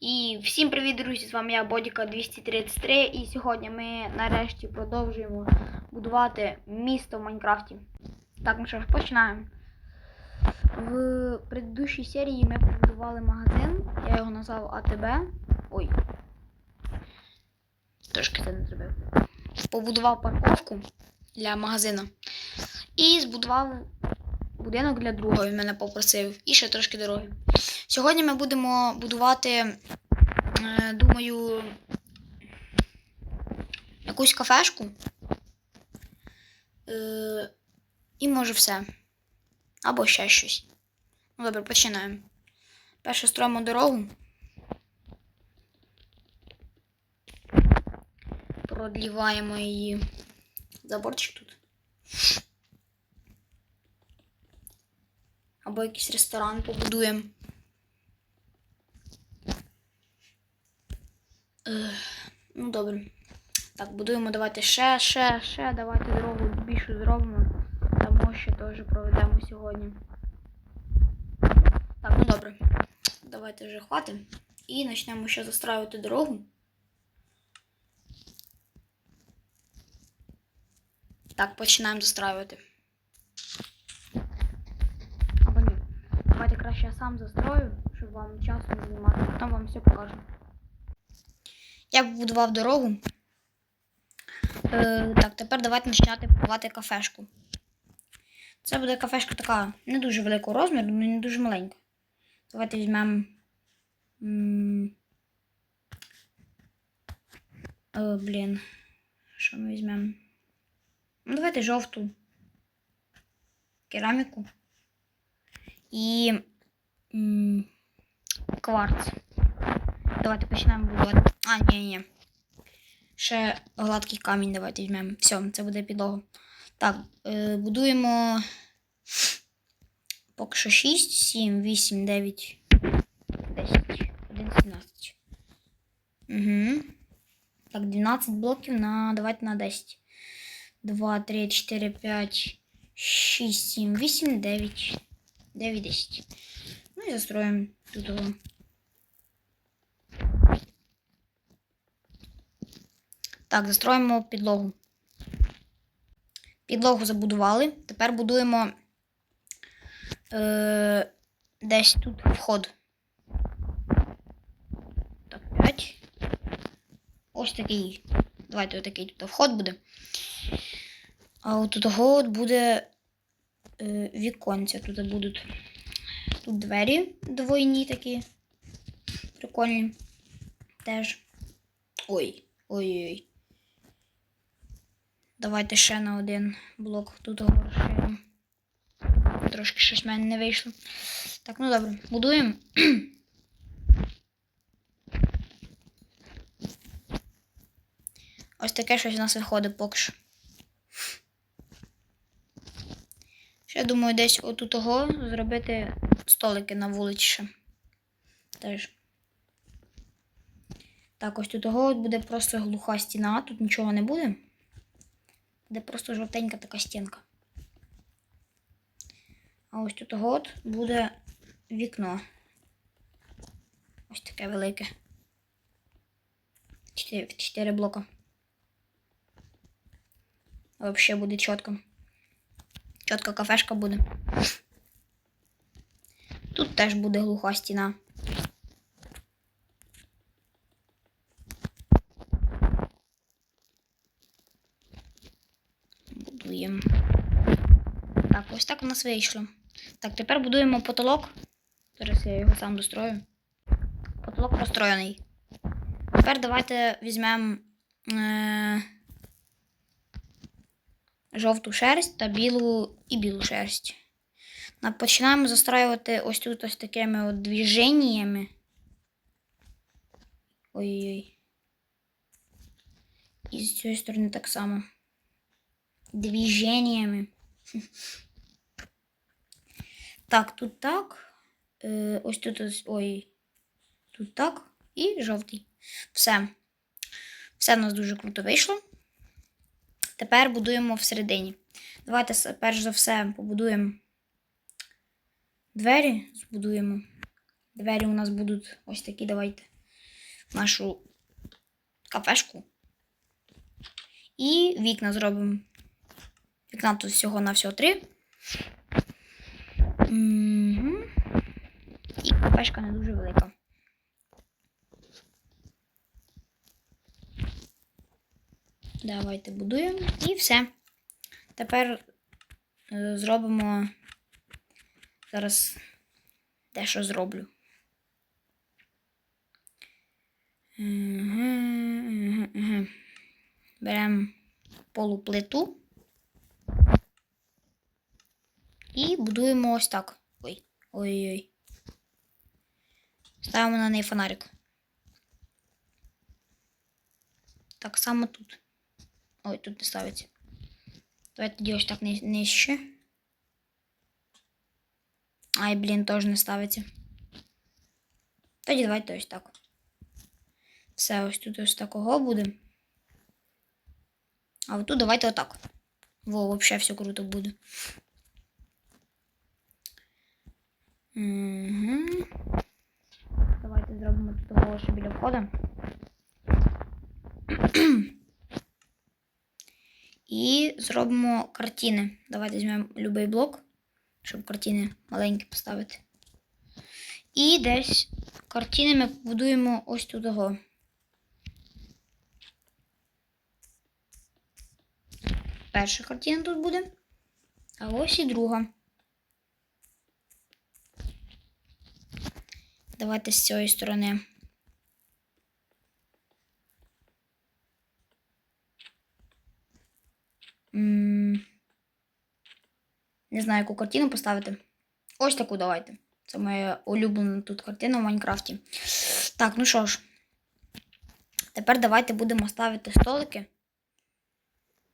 І всім привіт, друзі! З вами я Бодіка 233 і сьогодні ми нарешті продовжуємо будувати місто в Майнкрафті. Так, ну що ж, починаємо. В предыдущій серії ми побудували магазин, я його назвав АТБ. Ой. Трошки це не зробив. Побудував парковку для магазину. І збудував будинок для другого, він мене попросив. І ще трошки дороги. Сьогодні ми будемо будувати, е, думаю, якусь кафешку. Е, і може все. Або ще щось. Ну, добре, починаємо. Перше строїмо дорогу. Продліваємо її. Заборчик тут. Або якийсь ресторан побудуємо. Ну, добре. Так, будуємо давайте ще, ще, ще. Давайте дорогу більшу зробимо. Тому що теж проведемо сьогодні. Так, ну добре. Давайте вже хватить. І почнемо ще застраювати дорогу. Так, починаємо застраювати. Або ні. Давайте краще я сам застрою, щоб вам часу не знімати. Потім вам все покажу. Я побудував дорогу. Е, так, тепер давайте починати будувати кафешку. Це буде кафешка така не дуже великого розміру, але не дуже маленька. Давайте візьмемо. О, блін. Що ми візьмемо? Ну, давайте жовту кераміку і кварц. Давайте починаємо будувати. А, ні, ні. Ще гладкий камінь давайте візьмемо. Все, це буде підлога. Так, е, будуємо поки що 6, 7, 8, 9, 10, 11, 17. Угу. Так, 12 блоків на. Давайте на 10. 2, 3, 4, 5, 6, 7, 8, 9, 9, 10. Ну і застроїмо тут. Так, застроїмо підлогу. Підлогу забудували. Тепер будуємо е, десь тут вход. Так, 5. Ось такий. Давайте отакий тут вход буде. А от тут от буде е, віконця. Тут будуть тут двері двойні такі. Прикольні. Теж. Ой, ой-ой. Давайте ще на один блок тут розширимо. Трошки щось в мене не вийшло. Так, ну добре, будуємо. Ось таке щось у нас виходить поки що. Ще думаю, десь отут того зробити столики на вулиці ще. Теж. Так, ось тут того буде просто глуха стіна, тут нічого не буде. Буде просто жовтенька така стінка. А ось тут от буде вікно. Ось таке велике. Чотири блока. Взагалі буде чітко. Чітка кафешка буде. Тут теж буде глуха стіна. Будуємо. Так, ось так у нас вийшло. Так, тепер будуємо потолок. Зараз я його сам дострою. Потолок построєний. Тепер давайте візьмемо е- жовту шерсть та білу і білу шерсть. Починаємо застраювати ось тут ось такими от движеннями. Ой-ой-ой. І з цієї сторони так само движениями. Так, тут так. Е, ось тут ось. Ой. Тут так. І жовтий. Все. Все в нас дуже круто вийшло. Тепер будуємо всередині. Давайте перш за все побудуємо двері. Збудуємо. Двері у нас будуть ось такі, давайте. нашу кафешку. І вікна зробимо. Вікна тут всього на всього три. Угу. І кафешка не дуже велика. Давайте будуємо і все. Тепер е, зробимо. Зараз дещо зроблю. Беремо полуплиту і будуємо ось так. Ой, ой-ой. Ставимо на неї фонарик. Так само тут. Ой, тут не ставиться. Давайте тоді ось так ни- нижче. Ай, блін, теж не ставиться. Тоді давайте ось так. Все, ось тут ось такого буде. А от тут давайте отак. Во, взагалі все круто буде. Угу. Давайте зробимо тут що біля входу. І зробимо картини. Давайте візьмемо будь-який блок, щоб картини маленькі поставити. І десь картини ми побудуємо ось тут того. Перша картина тут буде. А ось і друга. Давайте з цієї сторони. Не знаю, яку картину поставити. Ось таку давайте. Це моя улюблена тут картина в Майнкрафті. Так, ну що ж. Тепер давайте будемо ставити столики.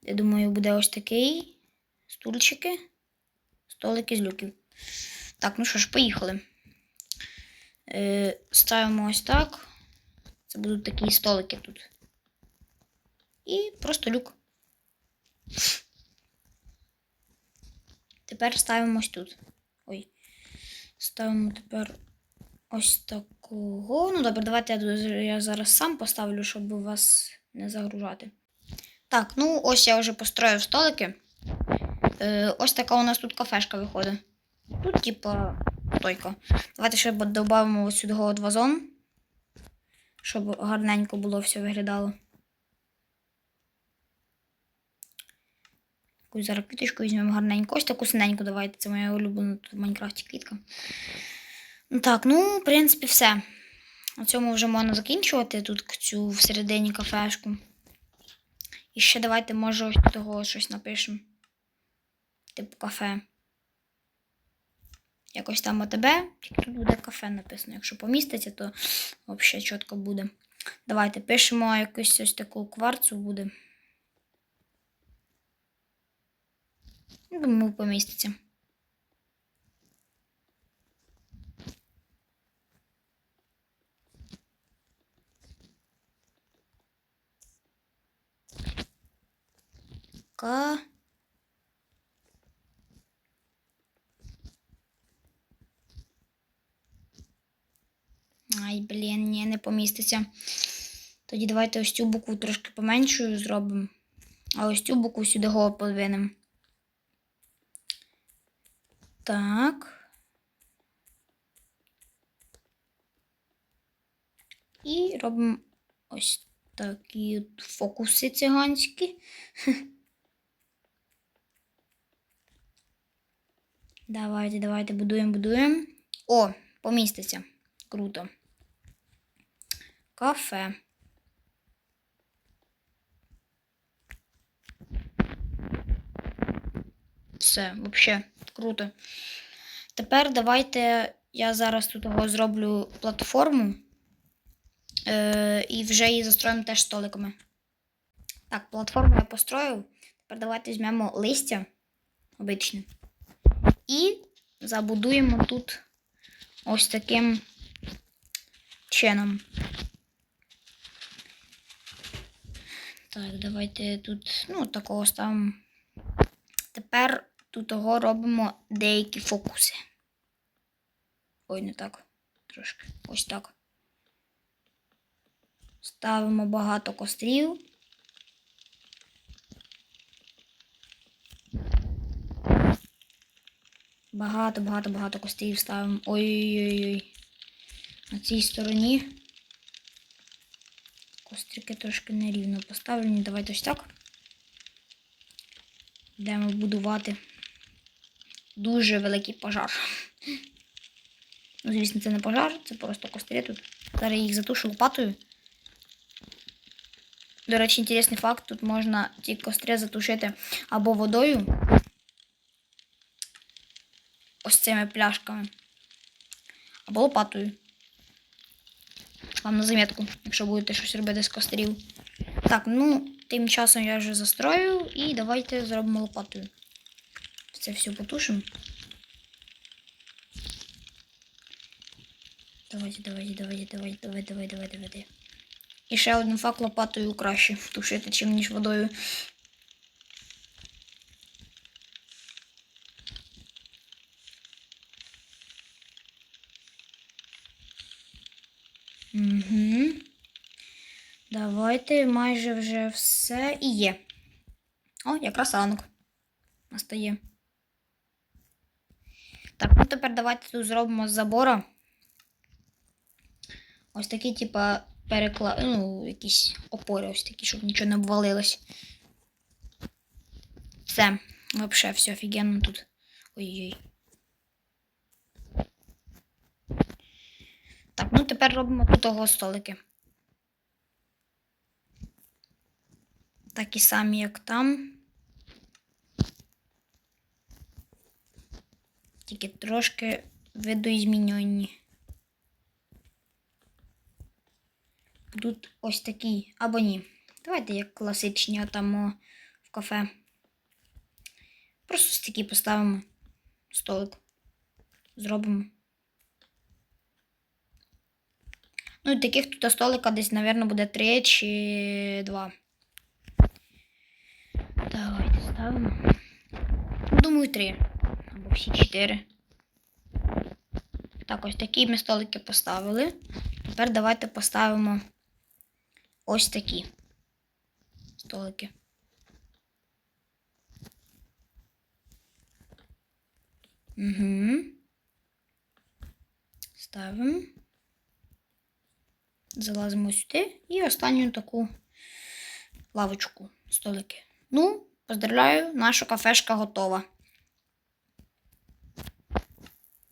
Я думаю, буде ось такий. Стульчики. Столики з люків. Так, ну що ж, поїхали. Е, ставимо ось так. Це будуть такі столики тут. І просто люк. Тепер ставимо ось тут. Ой. Ставимо тепер ось такого. Ну, добре, давайте я, я зараз сам поставлю, щоб вас не загружати. Так, ну ось я вже построїв столики. Е, ось така у нас тут кафешка виходить. Тут, типа, стойка. Давайте ще додамо ось сюди от вазон, щоб гарненько було все виглядало. Якусь зараз квіточку візьмемо гарненько. Ось таку синеньку давайте. Це моя улюблена тут в Майнкрафті квітка. Ну так, ну, в принципі, все. На цьому вже можна закінчувати тут цю всередині кафешку. І ще давайте, може, ось того щось напишемо. Типу кафе. Якось там ОТБ, тільки тут буде кафе написано. Якщо поміститься, то взагалі чітко буде. Давайте пишемо якусь ось таку кварцу буде. Думаю, поміститься. Ка. Ай, блін, ні, не поміститься. Тоді давайте ось цю букву трошки поменшою зробимо. А ось цю букву сюди го подвинемо. Так. І робимо ось такі фокуси циганські. Давайте, давайте будуємо, будуємо. О, поміститься. Круто. Кафе. Все, взагалі, круто. Тепер давайте я зараз тут його зроблю платформу. Е, і вже її застроїмо теж столиками. Так, платформу я построїв. Тепер давайте візьмемо листя обичне. І забудуємо тут ось таким чином. Так, давайте тут, ну, такого ставимо. Тепер тут того робимо деякі фокуси. Ой, не так. Трошки. Ось так. Ставимо багато кострів. Багато, багато, багато кострів ставимо. Ой-ой-ой. На цій стороні. Кострики трошки нерівно поставлені. Давайте ось так. Йдемо будувати дуже великий пожар. Ну, звісно, це не пожар, це просто кострі тут. Зараз їх затушу лопатою. До речі, інтересний факт, тут можна ці кострі затушити або водою. Ось цими пляшками. Або лопатою. Вам на замітку, якщо будете щось робити з костерів. Так, ну, тим часом я вже застрою і давайте зробимо лопатою. Це все потушимо. Давайте, давайте, давайте, давайте, давайте, давайте, давайте, давайте. І ще один факт лопатою краще тушити, чим ніж водою. Угу. Давайте майже вже все і є. О, якраз ранок настає. Так, ну тепер давайте тут зробимо з забора. Ось такі, типа, перекла... ну, якісь опори, ось такі, щоб нічого не обвалилось. Все, вообще все офігенно тут. Ой-ой. Так, ну тепер робимо тут того столики. такі самі, як там. Тільки трошки видоізмінені. Тут ось такі або ні. Давайте як класичні а в кафе. Просто ось такі поставимо столик. Зробимо. Ну і таких тут столика десь, мабуть, буде 3 чи 2. Думаю, три. Або всі чотири. Так, ось такі ми столики поставили. Тепер давайте поставимо ось такі столики. Угу. Ставимо. Залазимо сюди і останню таку лавочку, столики. Ну, поздравляю, наша кафешка готова.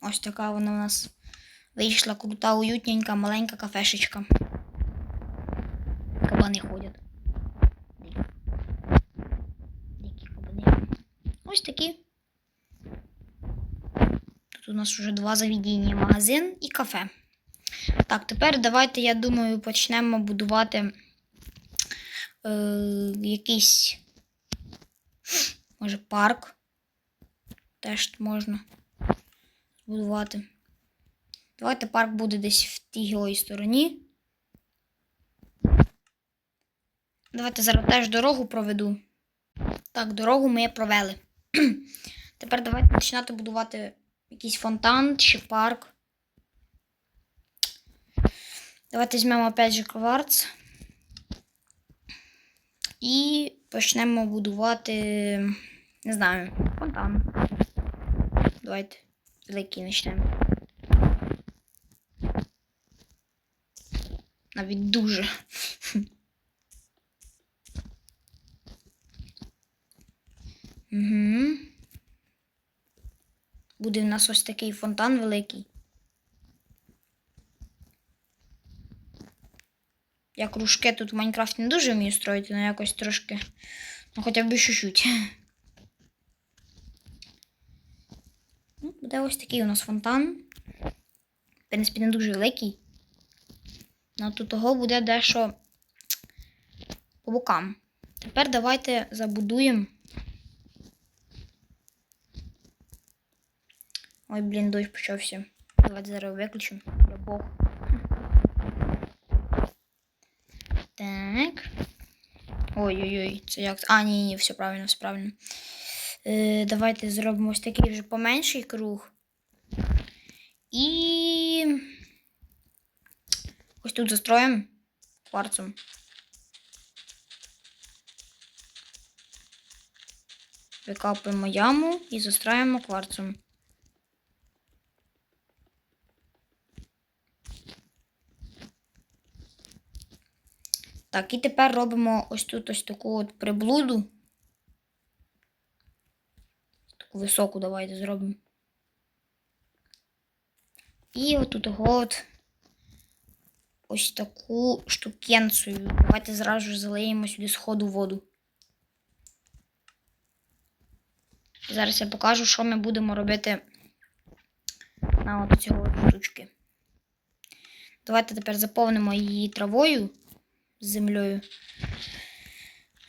Ось така вона у нас вийшла крута, уютненька, маленька кафешечка. Кабани ходять. Дикі кабани. Ось такі. Тут у нас вже два заведення: магазин і кафе. Так, тепер давайте, я думаю, почнемо будувати е, якийсь, може, парк. Теж можна будувати. Давайте парк буде десь в тій стороні. Давайте зараз теж дорогу проведу. Так, дорогу ми провели. Тепер давайте починати будувати якийсь фонтан чи парк. Давайте візьмемо опять же кварц. І почнемо будувати, не знаю, фонтан. Давайте великий почнемо. Навіть дуже. Угу. Буде в нас ось такий фонтан великий. Я кружки тут в Майнкрафті не дуже вмію строїти, але якось трошки. Ну, хоча б чуть-чуть. Ну, буде ось такий у нас фонтан. В принципі, не дуже великий. Ну, тут того буде дещо по бокам. Тепер давайте забудуємо. Ой, блін, дощ почався. Давайте зараз виключимо. Бог. Так. Ой-ой-ой, це як. А, ні, ні, все правильно, все правильно. Е, Давайте зробимо ось такий вже поменший круг. І. Ось тут застроїмо кварцом. Викапуємо яму і застраюємо кварцом. Так, і тепер робимо ось тут ось таку от приблуду. Таку високу давайте зробимо. І отут от ось таку штукенцію. Давайте зразу ж залиємо сюди сходу воду. Зараз я покажу, що ми будемо робити на от цього штучки. Давайте тепер заповнимо її травою землею.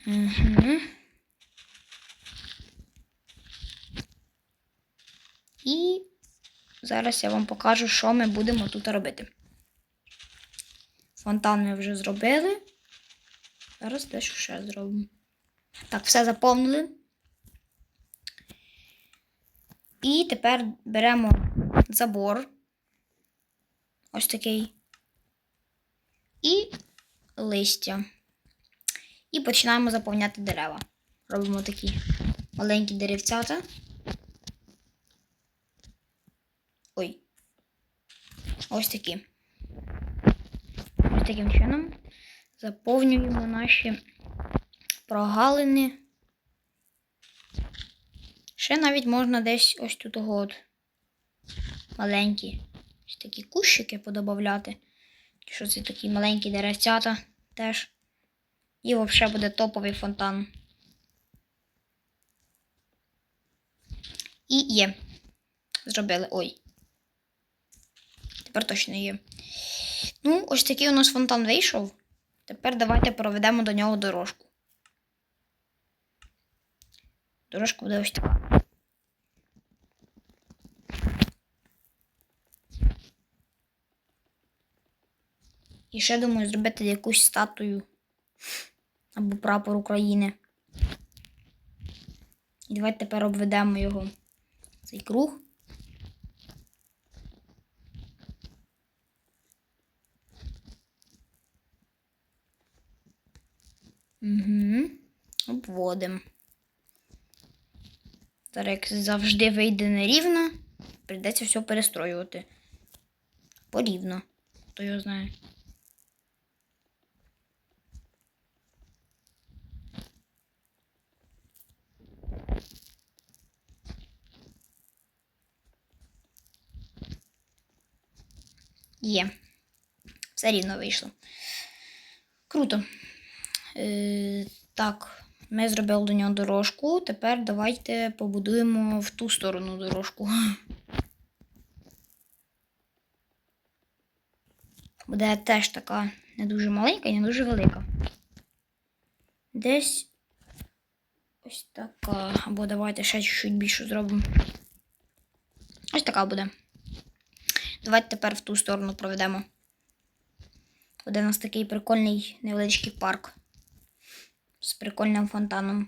Угу. І зараз я вам покажу, що ми будемо тут робити. Фонтан ми вже зробили. Зараз дещо ще зробимо. Так, все заповнили. І тепер беремо забор. Ось такий. І листя. І починаємо заповняти дерева. Робимо такі маленькі деревцята. Ой. Ось такі. Ось таким чином заповнюємо наші прогалини. Ще навіть можна десь ось тут от маленькі ось такі кущики подобавляти. Що це такі маленькі деревцята теж. І взагалі буде топовий фонтан. І є. Зробили. Ой. Тепер точно є. Ну, ось такий у нас фонтан вийшов. Тепер давайте проведемо до нього дорожку. Дорожка буде ось така. І ще думаю зробити якусь статую або прапор України. І давайте тепер обведемо його цей круг. Угу. Обводимо. Зараз, як завжди вийде нерівно, прийдеться все перестроювати. Порівно. Хто його знає. Є. Все рівно вийшло. Круто. Е, так, ми зробили до нього дорожку. Тепер давайте побудуємо в ту сторону дорожку. Буде теж така не дуже маленька і не дуже велика. Десь ось така. Або давайте ще чуть-чуть більше зробимо. Ось така буде. Давайте тепер в ту сторону проведемо. Буде у нас такий прикольний невеличкий парк з прикольним фонтаном.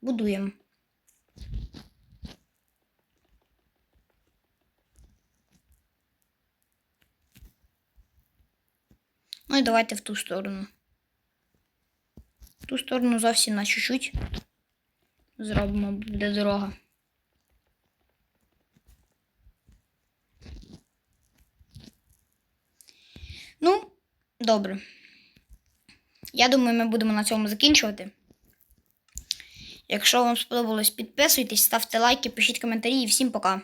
Будуємо. Ну і давайте в ту сторону. В ту сторону зовсім на чуть-чуть зробимо, буде дорога. Ну, добре. Я думаю, ми будемо на цьому закінчувати. Якщо вам сподобалось, підписуйтесь, ставте лайки, пишіть коментарі і всім пока.